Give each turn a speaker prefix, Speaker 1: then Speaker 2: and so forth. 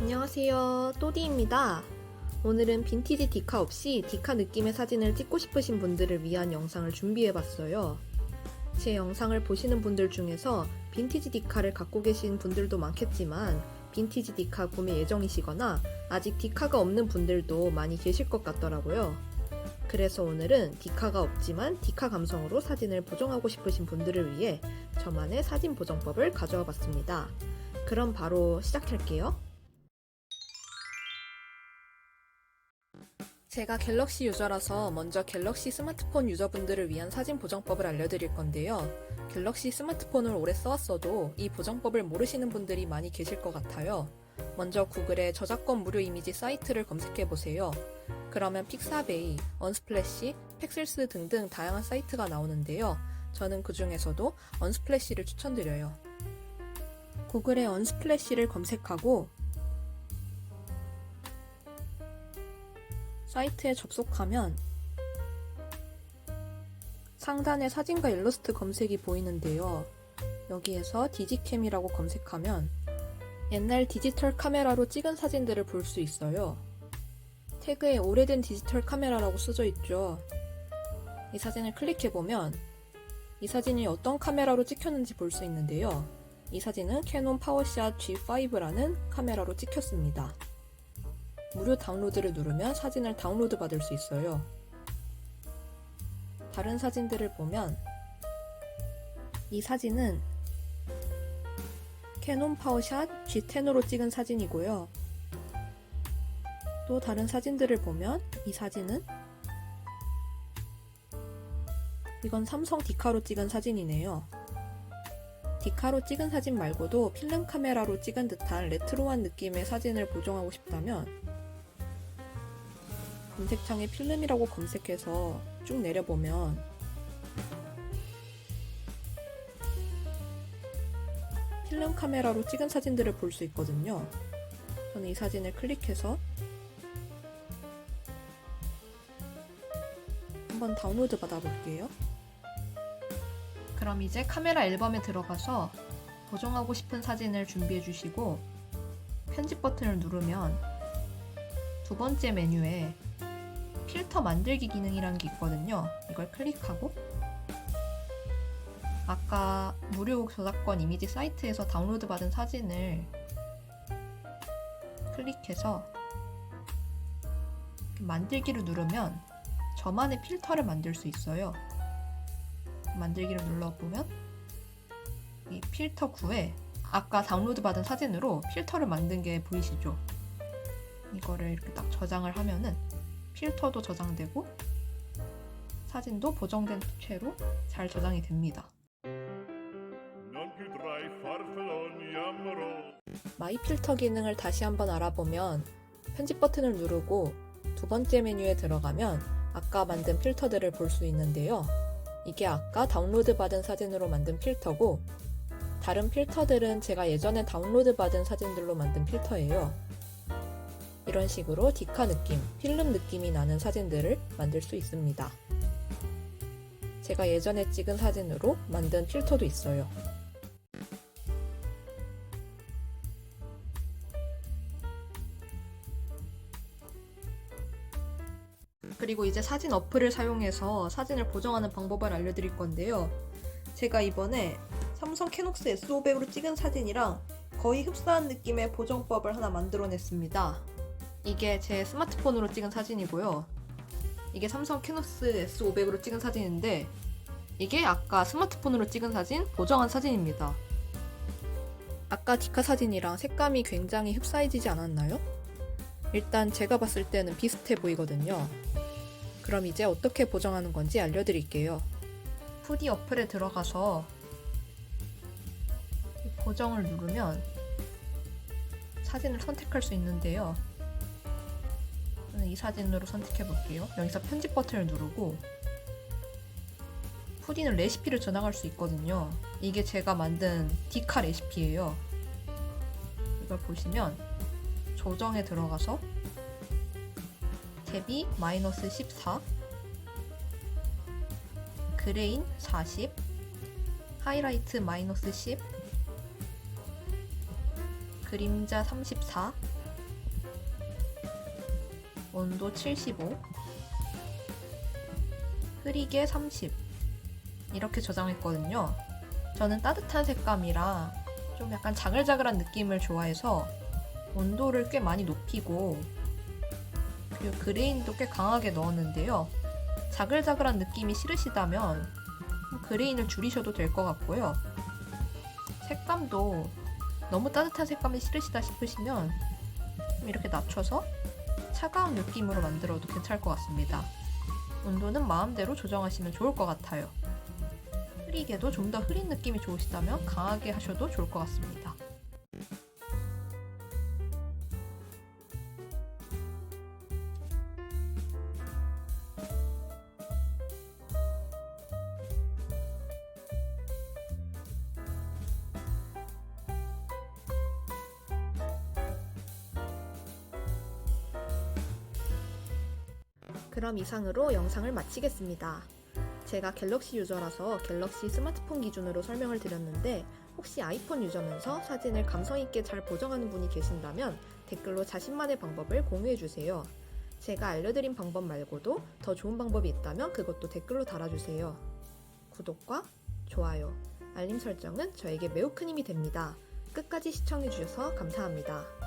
Speaker 1: 안녕하세요. 또디입니다. 오늘은 빈티지 디카 없이 디카 느낌의 사진을 찍고 싶으신 분들을 위한 영상을 준비해봤어요. 제 영상을 보시는 분들 중에서 빈티지 디카를 갖고 계신 분들도 많겠지만 빈티지 디카 구매 예정이시거나 아직 디카가 없는 분들도 많이 계실 것 같더라고요. 그래서 오늘은 디카가 없지만 디카 감성으로 사진을 보정하고 싶으신 분들을 위해 저만의 사진 보정법을 가져와 봤습니다. 그럼 바로 시작할게요. 제가 갤럭시 유저라서 먼저 갤럭시 스마트폰 유저분들을 위한 사진 보정법을 알려드릴 건데요. 갤럭시 스마트폰을 오래 써왔어도 이 보정법을 모르시는 분들이 많이 계실 것 같아요. 먼저 구글에 저작권 무료 이미지 사이트를 검색해 보세요. 그러면 픽사베이, 언스플래시, 팩셀스 등등 다양한 사이트가 나오는데요. 저는 그 중에서도 언스플래시를 추천드려요. 구글에 언스플래시를 검색하고 사이트에 접속하면 상단에 사진과 일러스트 검색이 보이는데요. 여기에서 디지캠이라고 검색하면 옛날 디지털 카메라로 찍은 사진들을 볼 수 있어요. 태그에 오래된 디지털 카메라라고 쓰져 있죠. 이 사진을 클릭해보면 이 사진이 어떤 카메라로 찍혔는지 볼 수 있는데요. 이 사진은 캐논 파워샷 G5라는 카메라로 찍혔습니다. 무료 다운로드를 누르면 사진을 다운로드 받을 수 있어요. 다른 사진들을 보면 이 사진은 캐논 파워샷 G10으로 찍은 사진이고요. 또 다른 사진들을 보면 이 사진은 이건 삼성 디카로 찍은 사진이네요. 디카로 찍은 사진 말고도 필름 카메라로 찍은 듯한 레트로한 느낌의 사진을 보정하고 싶다면 검색창에 필름이라고 검색해서 쭉 내려보면 필름 카메라로 찍은 사진들을 볼 수 있거든요. 저는 이 사진을 클릭해서 한번 다운로드 받아볼게요. 그럼 이제 카메라 앨범에 들어가서 보정하고 싶은 사진을 준비해 주시고 편집 버튼을 누르면 두 번째 메뉴에 필터 만들기 기능이라는 게 있거든요. 이걸 클릭하고 아까 무료 저작권 이미지 사이트에서 다운로드 받은 사진을 클릭해서 만들기를 누르면 저만의 필터를 만들 수 있어요. 만들기를 눌러보면 이 필터 구에 아까 다운로드 받은 사진으로 필터를 만든 게 보이시죠? 이거를 이렇게 딱 저장을 하면은 필터도 저장되고 사진도 보정된 채로 잘 저장이 됩니다. 마이 필터 기능을 다시 한번 알아보면 편집 버튼을 누르고 두 번째 메뉴에 들어가면 아까 만든 필터들을 볼 수 있는데요. 이게 아까 다운로드 받은 사진으로 만든 필터고 다른 필터들은 제가 예전에 다운로드 받은 사진들로 만든 필터예요. 이런 식으로 디카 느낌, 필름 느낌이 나는 사진들을 만들 수 있습니다. 제가 예전에 찍은 사진으로 만든 필터도 있어요. 그리고 이제 사진 어플을 사용해서 사진을 보정하는 방법을 알려드릴 건데요. 제가 이번에 삼성 캐녹스 S500으로 찍은 사진이랑 거의 흡사한 느낌의 보정법을 하나 만들어냈습니다. 이게 제 스마트폰으로 찍은 사진이고요. 이게 삼성 캐녹스 S500으로 찍은 사진인데 이게 아까 스마트폰으로 찍은 사진, 보정한 사진입니다. 아까 디카 사진이랑 색감이 굉장히 흡사해지지 않았나요? 일단 제가 봤을 때는 비슷해 보이거든요. 그럼 이제 어떻게 보정하는 건지 알려드릴게요. 푸디 어플에 들어가서 이 보정을 누르면 사진을 선택할 수 있는데요. 저는 이 사진으로 선택해 볼게요. 여기서 편집 버튼을 누르고 푸디는 레시피를 저장할 수 있거든요. 이게 제가 만든 디카 레시피예요. 이걸 보시면 조정에 들어가서 대비 마이너스 14 그레인 40 하이라이트 마이너스 10 그림자 34 온도 75, 흐리게 30 이렇게 저장했거든요. 저는 따뜻한 색감이라 좀 약간 자글자글한 느낌을 좋아해서 온도를 꽤 많이 높이고 그리고 그레인도 꽤 강하게 넣었는데요. 자글자글한 느낌이 싫으시다면 그레인을 줄이셔도 될 것 같고요. 색감도 너무 따뜻한 색감이 싫으시다 싶으시면 좀 이렇게 낮춰서 차가운 느낌으로 만들어도 괜찮을 것 같습니다. 온도는 마음대로 조정하시면 좋을 것 같아요. 흐리게도 좀 더 흐린 느낌이 좋으시다면 강하게 하셔도 좋을 것 같습니다. 그럼 이상으로 영상을 마치겠습니다. 제가 갤럭시 유저라서 갤럭시 스마트폰 기준으로 설명을 드렸는데 혹시 아이폰 유저면서 사진을 감성있게 잘 보정하는 분이 계신다면 댓글로 자신만의 방법을 공유해주세요. 제가 알려드린 방법 말고도 더 좋은 방법이 있다면 그것도 댓글로 달아주세요. 구독과 좋아요, 알림 설정은 저에게 매우 큰 힘이 됩니다. 끝까지 시청해주셔서 감사합니다.